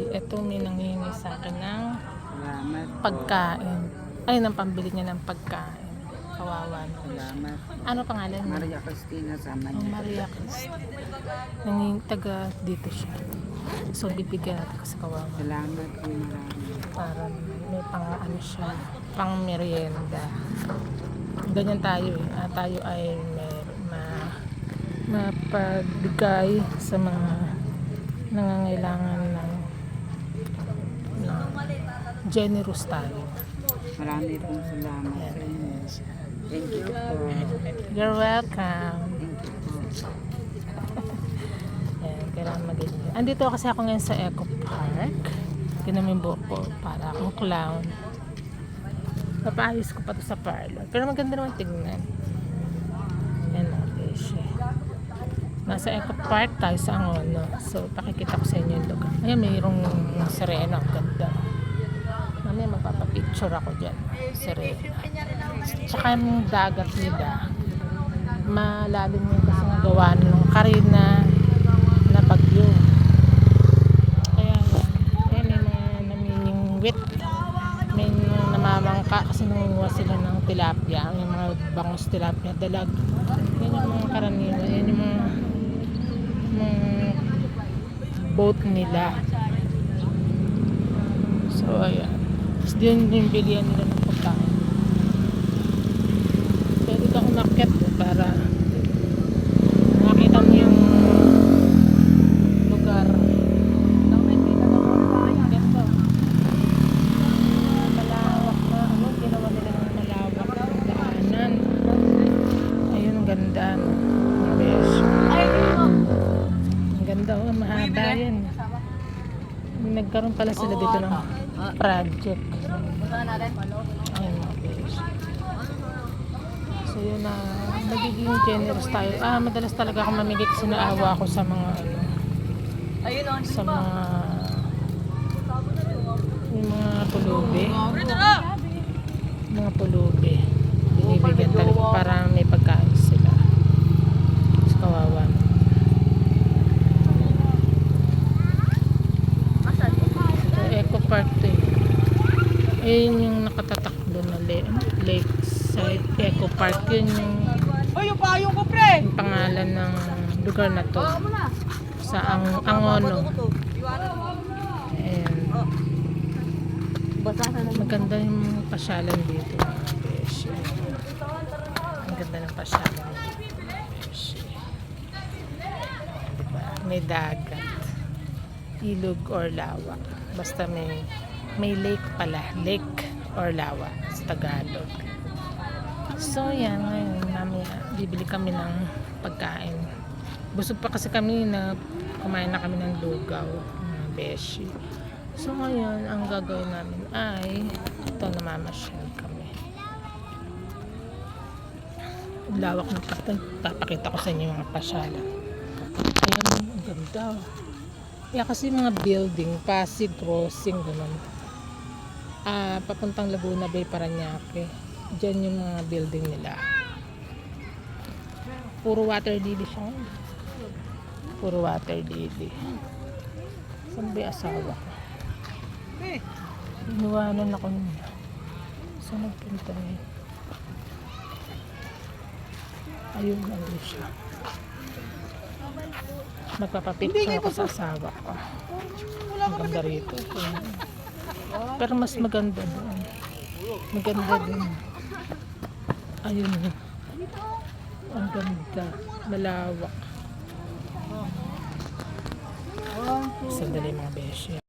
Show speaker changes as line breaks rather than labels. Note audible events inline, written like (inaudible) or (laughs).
Ito may nanghihingi sa akin ng pagkain. Ay, ng pambili niya ng pagkain. Kawawa naman.
Salamat.
Ano pangalan niya?
Maria Cristina
Oh,
Samanya.
Maria Cristi. Nanging taga dito siya. So, bibigyan natin kasi kawawa.
Salamat po marami.
Para may pang ano siya, pang merienda. Ganyan tayo eh. Ah, tayo ay may, ma, mapagbigay sa mga nangangailangan ng, ng generous tayo.
Marami pong salamat sa inyo. Thank you po.
You're welcome.
Thank you po. (laughs)
Ayan, kailangan maganyan. Andito kasi ako ngayon sa Eco Park. Yung buhok ko. Para akong clown. Papaayos ko pa to sa parlor. Pero maganda naman tignan. Ayan o. Nasa Eco Park tayo sa Angono. So, pakikita ko sa inyo yung lugar. Ayan, mayroong. Ang ganda. Mamaya magpapapicture ako dyan. Sirena. Tsaka yung dagat nila. Malalim yung kasi nga gawa ng karina na bagyo. Kaya, kaya may mga namimingwit. May namamangka kasi nangunguha sila ng tilapia. Yung mga bangus tilapia, dalag. Yan yung mga karaniwan. Yan yung mga, mga boat nila. So, ayan. Tapos din yung bilihan nila ng pagkain. Pwede ka umakyat eh, para makita mo yung lugar. Ganda. Malawak na, ano, ginawa nila ng malawak ng daanan. Ayun, ang ganda. no? Mga besh. Ang ganda, oh, mahaba yan. Nagkaroon pala sila dito ng project. So yun na, nagiging generous tayo. Ah, madalas talaga ako mamili kasi naawa ako sa mga ano,
Ayun o,
sa mga yung mga pulubi. Mga pulubi. Binibigyan talaga para may pagkain sila. Mas kawawa. So, Eco Park to eh. Ayun yung nakatatakbo na le- lakeside Eco Park. Yun yung
Uy, yung payong ko, pre!
yung pangalan ng lugar na to. Sa Ang Angono. Ayan.
Basa na naman.
Maganda yung pasyalan dito. mga beshi. Ang ganda ng pasyalan mga beshi. Diba? May dagat. Ilog or lawa. Basta may may lake pala. Lake or lawa sa Tagalog. So yan, ngayon namin bibili kami ng pagkain. Busog pa kasi kami na kumain na kami ng lugaw, mga beshi. So ngayon, ang gagawin namin ay ito namamasyal kami. Lawak ng patan. Papakita ko sa inyo mga pasyalan. Ayan, ang ganda. Kaya kasi mga building, Pasig Crossing, ganun. Ah, papuntang Laguna Bay, Paranaque. Diyan yung mga building nila. Puro water lily siya. Puro water lily. Saan ba asawa ko? Iniwanan ako niya. Saan nagpunta niya? Ayun, nandun siya. Magpapapicture ako sa asawa ko. Ang ganda rito. Pero mas maganda doon. Maganda din. Ayun. Ang ganda. Malawak. Sandali mga beshi.